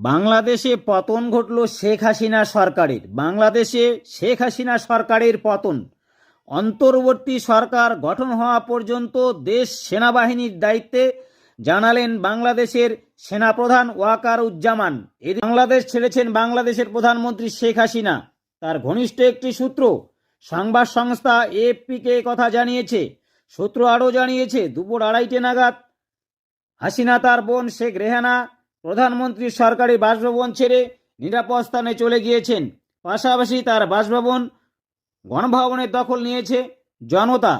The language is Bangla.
বাংলাদেশে পতন ঘটল শেখ হাসিনা সরকারের। বাংলাদেশে শেখ হাসিনা সরকারের পতন। অন্তর্বর্তী সরকার গঠন হওয়া পর্যন্ত দেশ সেনাবাহিনীর দায়িত্বে জানালেন বাংলাদেশের সেনাপ্রধান ওয়াকার উজ্জামান এদিন বাংলাদেশ ছেড়েছেন বাংলাদেশের প্রধানমন্ত্রী শেখ হাসিনা। তার ঘনিষ্ঠ একটি সূত্র সংবাদ সংস্থা এএফপিকে কথা জানিয়েছে। সূত্র আরও জানিয়েছে, দুপুর আড়াইটে নাগাদ হাসিনা তার বোন শেখ রেহানা প্রধানমন্ত্রীর সরকারি বাসভবন ছেড়ে নিরাপদ স্থানে চলে গিয়েছেন। পাশাপাশি তার বাসভবন গণভবনের দখল নিয়েছে জনতা।